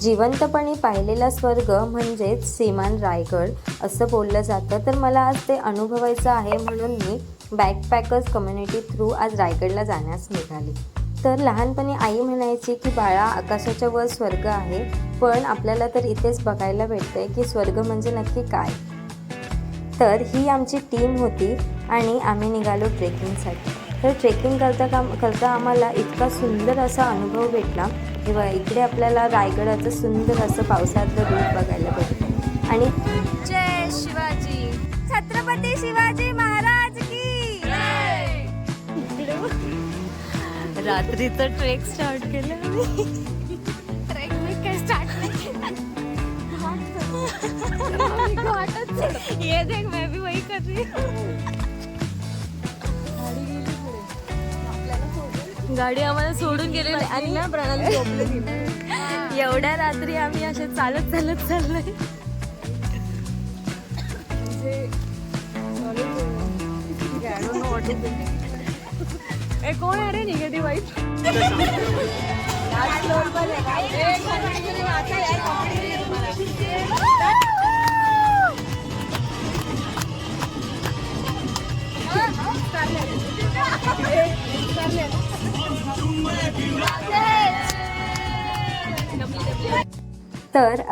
जिवंतपणे पाहिलेला स्वर्ग म्हणजेच सीमान रायगड असं बोललं जातं. तर मला आज ते अनुभवायचं आहे म्हणून मी बॅकपॅकर्स कम्युनिटी थ्रू आज रायगडला जाण्यास निघाली. तर लहानपणी आई म्हणायची की बाळा आकाशाच्या वर स्वर्ग आहे पण आपल्याला तर इथेच बघायला भेटतंय की स्वर्ग म्हणजे नक्की काय. तर ही आमची टीम होती आणि आम्ही निघालो ट्रेकिंगसाठी तर ट्रेकिंग करता काम करता आम्हाला इतका सुंदर असा अनुभव भेटला किंवा इकडे आपल्याला रायगडाचं सुंदर असं पावसातलं रूप बघायला भेटतं आणि जय शिवाजी. छत्रपती शिवाजी महाराज की रात्रीचं ट्रेक स्टार्ट केलं ट्रेक मी काय स्टार्ट ये देख मैं भी वही कर रही हूँ गाडी आम्हाला सोडून गेलेली आणि ना प्रणाली एवढ्या रात्री आम्ही असे चालत चालत चाललोय ए कौन है रे निगेटिव वाइब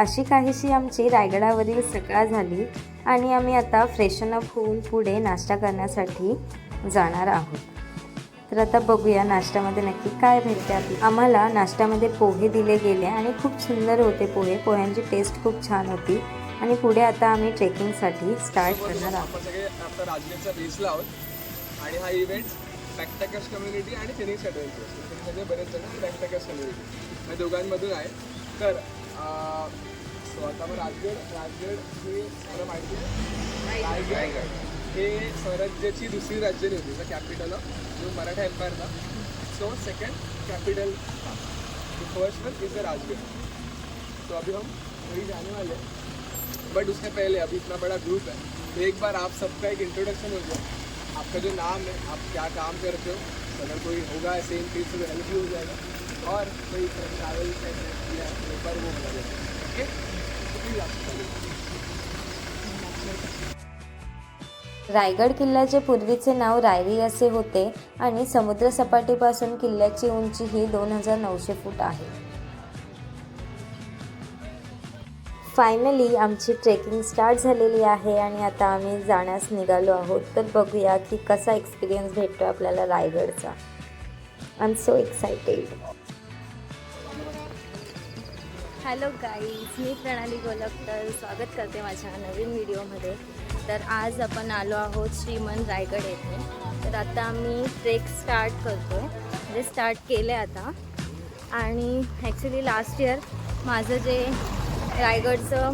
अशी काहीशी आमची रायगडावरील सकाळ झाली आणि आम्ही आता फ्रेशन अप होऊन पुढे नाश्ता करण्यासाठी जाणार आहोत. तर आता बघूया नाश्त्यामध्ये नक्की काय भेटते. आपली आम्हाला नाश्त्यामध्ये पोहे दिले गेले आणि खूप सुंदर होते पोहे. पोह्यांची टेस्ट खूप छान होती. आणि पुढे आता आम्ही ट्रेकिंगसाठी स्टार्ट करणार आहोत. सगळे आता आणि हा इव्हेंट बॅकपॅकर्स कम्युनिटी आणि फिनिक्स ॲडव्हेंचर्स बरेच जण बॅकपॅकर्स कम्युनिटी या दोघांमधून आहे. तर मग राजगड राजगड हे मला माहिती आहे रायगड हे स्वराज्याची दुसरी राजधानी होती द कॅपिटल ऑफ़ जो Maratha एम्पायरचा so second capital first one is the Rajgad तो अभी हम वही जाने वाले हैं. बट उससे पहले अभी इतना बड़ा ग्रुप है. तो एक बार आप सबका एक इंट्रोडक्शन हो जाए आपका जो नाम है आप क्या काम करते हो अगर कोई होगा सेम फ़ील्ड तो हेल्प भी हो जाएगा. और कोई ट्रैवल या एक बार वो बता देते तो आप रायगड किल्ल्याचे पूर्वीचे नाव रायरी असे होते आणि समुद्रसपाटीपासून किल्ल्याची उंची ही दोन हजार नऊशे फूट आहे. फायनली आमची ट्रेकिंग स्टार्ट झालेली आहे आणि आता आम्ही जाण्यास निघालो आहोत. तर बघूया की कसा एक्सपिरियन्स भेटतो आपल्याला रायगडचा. I am so excited hello guys मी प्रणाली गोलपकर. स्वागत करते माझ्या नवीन व्हिडिओमध्ये. तर आज आपण आलो आहोत श्रीमन रायगड येथे. तर आता आम्ही ट्रेक स्टार्ट करतो. आहे म्हणजे स्टार्ट केले आता. आणि ॲक्च्युली लास्ट इयर माझं जे रायगडचं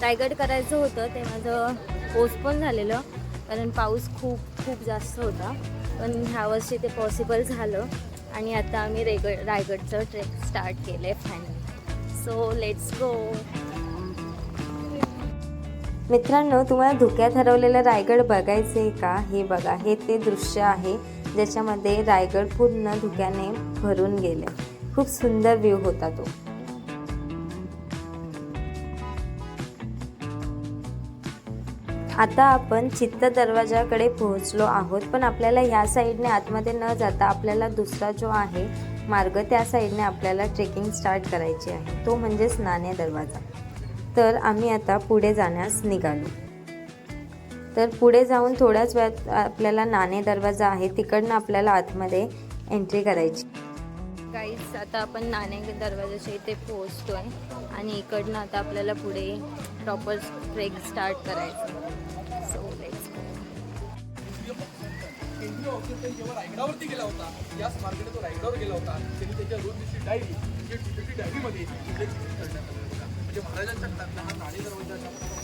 रायगड करायचं होतं ते माझं पोस्टपोन झालेलं. कारण पाऊस खूप खूप जास्त होता. पण ह्या वर्षी ते पॉसिबल झालं. आणि आता आम्ही रेगड रायगडचं ट्रेक स्टार्ट केलं आहे फायनल सो लेट्स गो मित्रांनो तुम्हाला धुक्यात हरवलेलं रायगड बघायचं आहे का? हे बघा हे ते दृश्य आहे ज्याच्यामध्ये रायगड पूर्ण धुक्याने भरून गेले खूप सुंदर व्ह्यू होता तो. आता आपण चित्त दरवाजाकडे पोहोचलो आहोत पण आपल्याला ह्या साईडने आतमध्ये न जाता आपल्याला दुसरा जो आहे मार्ग त्या साईडने आपल्याला ट्रेकिंग स्टार्ट करायची आहे. तो म्हणजेच नाणे दरवाजा. तर आम्ही आता पुढे जाण्यास निघालो. तर पुढे जाऊन थोड्याच वेळात आपल्याला नाणे दरवाजा आहे. तिकडनं आपल्याला आतमध्ये एंट्री करायची. काहीच आता आपण नाणे दरवाजाच्या इथे पोहोचतो आहे आणि इकडनं आता आपल्याला पुढे प्रॉपर ट्रेक स्टार्ट करायचं. केंद्रीय ऑफिसर जेव्हा रायगडावरती गेला होता याच मार्गाने तो रायगडावर गेला होता त्यांनी त्याच्या रोज दिवशी डायरी म्हणजे डायरीमध्ये करण्यात होता. म्हणजे महाराजांच्या हा नाणे दरवाजा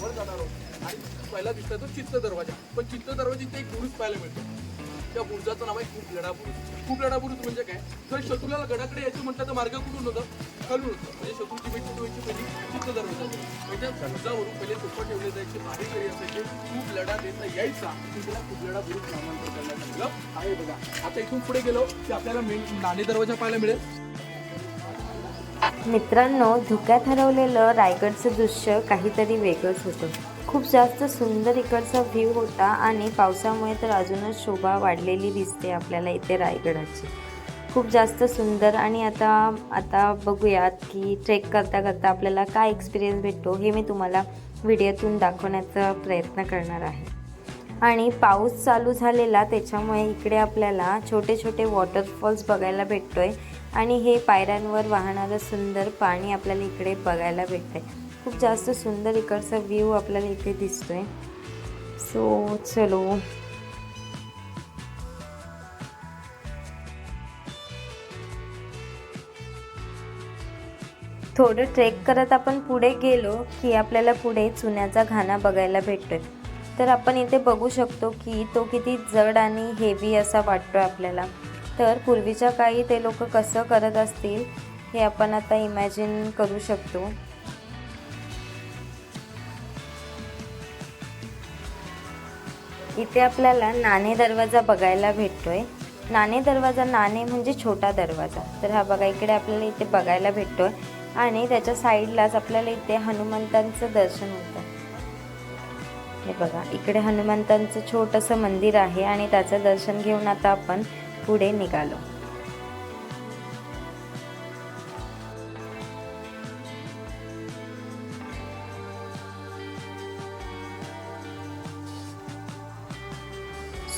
वर जाणार आहोत आणि पहिला दिसला तो चित्त दरवाजा. पण चित्त दरवाजा इथे एक गुरुच पाहायला मिळतो. त्या बुरुजाचं नाव आहे खूप लढा बुरुज. खूप लढा बुरुज म्हणजे काय? जर शत्रूला गडाकडे यायचं म्हटलं तर मार्ग कुठून होतं? खालून होतं. म्हणजे शत्रूची भेट कुठे व्हायची पहिली चित्त दरवाजा म्हणजे बुरुजावरून पहिले सोपं ठेवले जायचे मारेकरी असायचे. खूप लढा देता यायचा. की तिला खूप लढा बुरुज नामांतर करण्यात आलं आहे बघा. आता इथून पुढे गेलो की आपल्याला मेन नाणे दरवाजा पाहायला मिळेल. मित्रांनो धुक्यात हरवलेलं रायगडचं दृश्य काहीतरी वेगळंच होतं. खूप जास्त सुंदर इकडचा व्ह्यू होता आणि पावसामुळे तर अजूनच शोभा वाढलेली दिसते आपल्याला इथे रायगडाची. खूप जास्त सुंदर आणि आता आता बघूयात की ट्रेक करता करता आपल्याला काय एक्सपिरियन्स भेटतो हे मी तुम्हाला व्हिडिओतून दाखवण्याचा प्रयत्न करणार आहे. आणि पाऊस चालू झालेला त्याच्यामुळे इकडे आपल्याला छोटे छोटे वॉटरफॉल्स बघायला भेटतोय आणि हे पायऱ्यांवर वाहणारं सुंदर पाणी आपल्याला इकडे बघायला भेटतंय. खूप जास्त सुंदर इकडचा व्ह्यू आपल्याला इथे दिसतोय. सो चलो. थोडं ट्रेक करत आपण पुढे गेलो की आपल्याला पुढे चुन्याचा घाणा बघायला भेटतोय. तर आपण इथे बघू शकतो की तो किती जड आणि हेवी असा वाटतोय आपल्याला. तर पूर्वीच्या काळी ते लोक कसं करत असतील हे आपण आता इमॅजिन करू शकतो. इथे आपल्याला नाणे दरवाजा बघायला भेटतोय. नाणे दरवाजा नाणे म्हणजे छोटा दरवाजा. तर हा बघा इकडे आपल्याला इथे बघायला भेटतोय. आणि त्याच्या साईडलाच आपल्याला इथे हनुमंतांचं दर्शन होतं. हे बघा इकडे हनुमंतांचं छोटंसं मंदिर आहे आणि त्याचं दर्शन घेऊन आता आपण पुढे निघालो.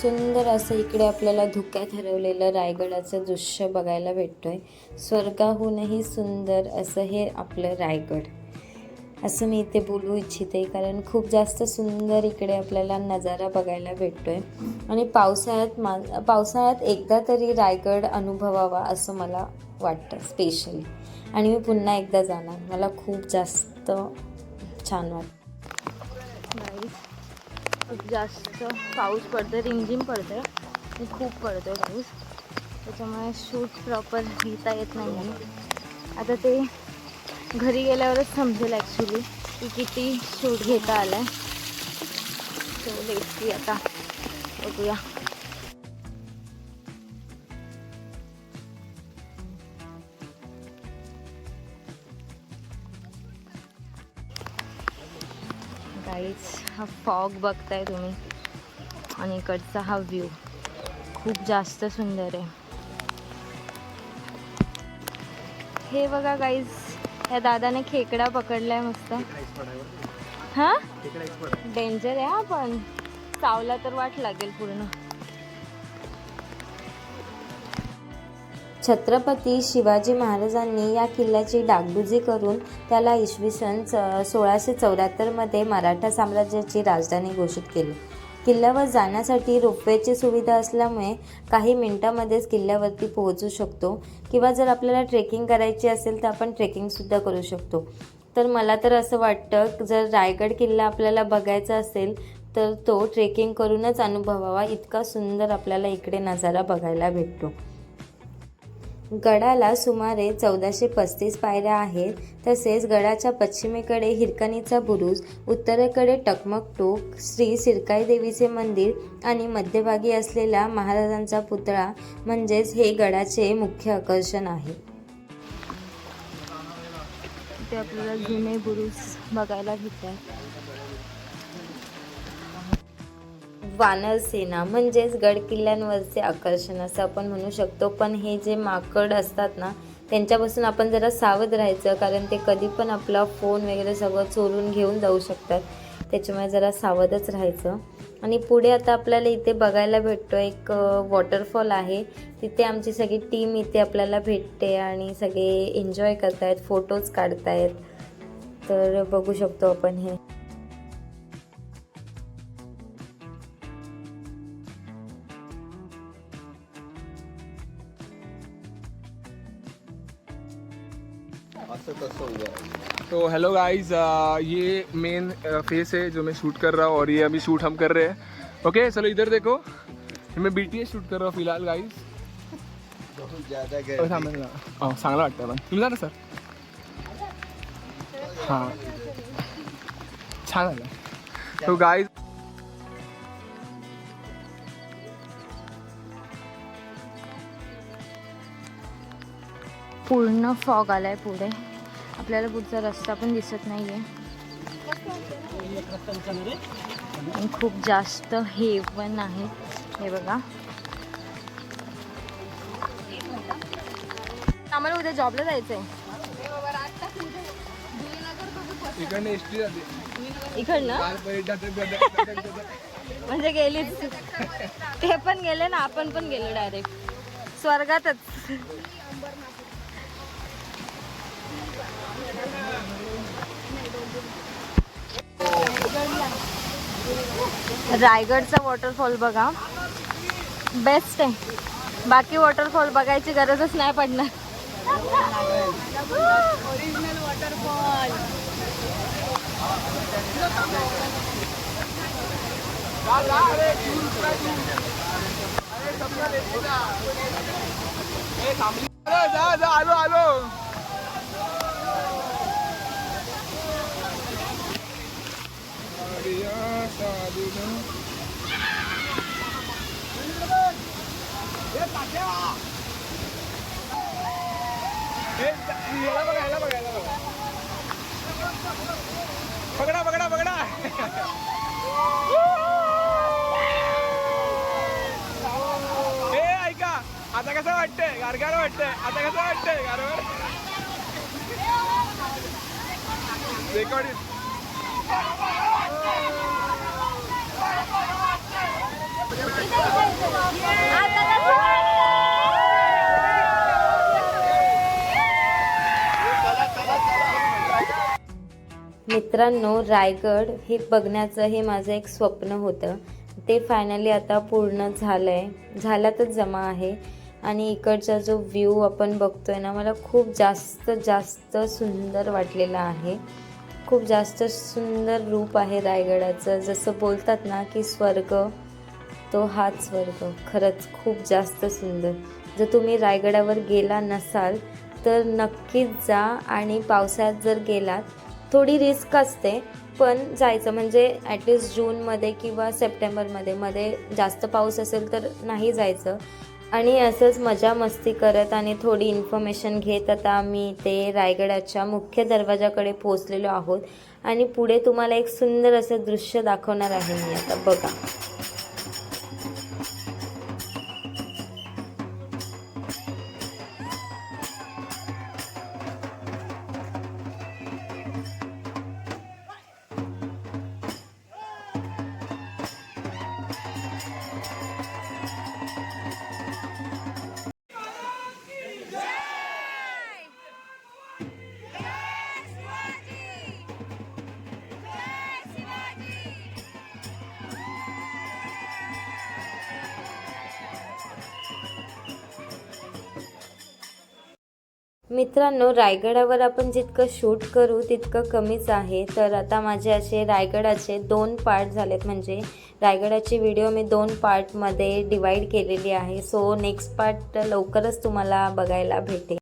सुंदर असं इकडे आपल्याला धुक्यात हरवलेलं रायगडाचं दृश्य बघायला भेटतोय. स्वर्गाहूनही सुंदर असं हे आपलं रायगड. असं मी इथे बोलू इच्छिते कारण खूप जास्त सुंदर इकडे आपल्याला नजारा बघायला भेटतोय. आणि पावसाळ्यात मा पावसाळ्यात एकदा तरी रायगड अनुभवावा असं मला वाटतं स्पेशली आणि मी पुन्हा एकदा जाणार. मला खूप जास्त छान वाटतं. Guys, खूप जास्त पाऊस पडतो रिमझिम पडतो आहे खूप पडतोय पाऊस. त्याच्यामुळे शूट प्रॉपर घेता येत नाही आता ते घरी गेल्यावरच समजेल ॲक्च्युली की किती शूट घेता आलं आहे सो लेट्स आता. बघूया. हा फॉग बघताय तुम्ही. आणि इकडचा हा व्ह्यू. खूप जास्त सुंदर आहे. हे बघा गाईज या दादाने खेकडा पकडलाय मस्त. हा? डेंजर आहे हा पण. चावला तर वाट लागेल पूर्ण. छत्रपती शिवाजी महाराजांनी या किल्ल्याची डागडुजी करून त्याला इसवी सन च सोळाशे चौऱ्याहत्तरमध्ये मराठा साम्राज्याची राजधानी घोषित केली. किल्ल्यावर जाण्यासाठी रोपवेची सुविधा असल्यामुळे काही मिनटामध्येच किल्ल्यावरती पोहोचू शकतो किंवा जर आपल्याला ट्रेकिंग करायची असेल तर आपण ट्रेकिंगसुद्धा करू शकतो. तर मला तर असं वाटतं जर रायगड किल्ला आपल्याला बघायचा असेल तर तो ट्रेकिंग करूनच अनुभवावा. इतका सुंदर आपल्याला इकडे नजारा बघायला भेटतो. गडाला सुमारे चौदाशे पस्तीस पायऱ्या आहेत. तसेच गडाच्या पश्चिमेकडे हिरकणीचा बुरुज उत्तरेकडे टकमक टोक श्री सिरकाई देवीचे मंदिर आणि मध्यभागी असलेला महाराजांचा पुतळा म्हणजेच हे गडाचे मुख्य आकर्षण आहे. ते आपल्याला जुने बुरुज बघायला भेटतात. वानर सेना म्हणजेच गड किल्ल्यांवरचे आकर्षण असं आपण म्हणू शकतो. पण हे जे माकड असतात ना त्यांच्यापासून आपण जरा सावध राहायचं कारण ते कधी पण आपला फोन वगैरे सगळं चोरून घेऊन जाऊ शकतात. त्याच्यामुळे जरा सावधच राहायचं. आणि पुढे आता आपल्याला इथे बघायला भेटतो एक वॉटरफॉल आहे. तिथे आमची सगळी टीम इथे आपल्याला भेटते आणि सगळे एन्जॉय करतायत फोटोज काढतायत. तर बघू शकतो आपण हे. तो हेलो गाइस ये मेन फेस है जो मैं शूट कर रहा हूँ और ये अभी शूट हम कर रहे हैं। ओके चलो इधर देखो। मैं बी टी एस शूट कर रहा हूँ फ़िलहाल गाइस ना. अहो, वाटतं पण तुम्ही जा ना सर हाँ। छान झालं तो गाईज पूर्ण फॉग आलाय पुढे आपल्याला पुढचा रस्ता पण दिसत नाही आहे खूप जास्त हे पण आहे. हे बघा. आम्हाला उद्या जॉबला जायचं आहे इकडनं म्हणजे गेलीच. ते पण गेले ना आपण पण गेलो डायरेक्ट स्वर्गातच. रायगडचा वॉटरफॉल बघा. बेस्ट आहे. बाकी वॉटरफॉल बघायची गरजच नाही पडणार. जा जा आलो आलो. बघा याला बघा याला पकडा पकडा पकडा ए ऐका आता कसं वाटतंय गारगार वाटतंय आता कसं वाटतंय गारगार रेकॉर्डिंग मित्रांनो रायगड हे बघण्याचं हे माझं एक स्वप्न होतं. ते फायनली आता पूर्ण झालं आहे झाल्यातच जमा आहे. आणि इकडचा जो व्ह्यू आपण बघतोय ना मला खूप जास्त जास्त सुंदर वाटलेला आहे. खूप जास्त सुंदर रूप आहे रायगडाचं. जसं बोलतात ना की स्वर्ग तो हाच स्वर्ग. खरंच खूप जास्त सुंदर. जर तुम्ही रायगडावर गेला नसाल तर नक्कीच जा आणि पावसाळ्यात जर गेलात थोडी रिस्क असते पण जायचं म्हणजे ॲटलिस्ट जूनमध्ये किंवा सप्टेंबरमध्ये. मध्ये जास्त पाऊस असेल तर नाही जायचं. आणि असंच मजा मस्ती करत आणि थोडी इन्फॉर्मेशन घेत आता आम्ही ते रायगडाच्या मुख्य दरवाजाकडे पोहोचलेलो आहोत. आणि पुढे तुम्हाला एक सुंदर असं दृश्य दाखवणार आहे मी आता. बघा. मित्रांनो रायगडावर आपण जितकं शूट करू तितकं कमीच आहे. तर आता माझे असे रायगडाचे दोन पार्ट झालेत. म्हणजे रायगडाची व्हिडिओ मी दोन पार्टमध्ये डिवाईड केलेली आहे. सो नेक्स्ट पार्ट लवकरच तुम्हाला बघायला भेटेल.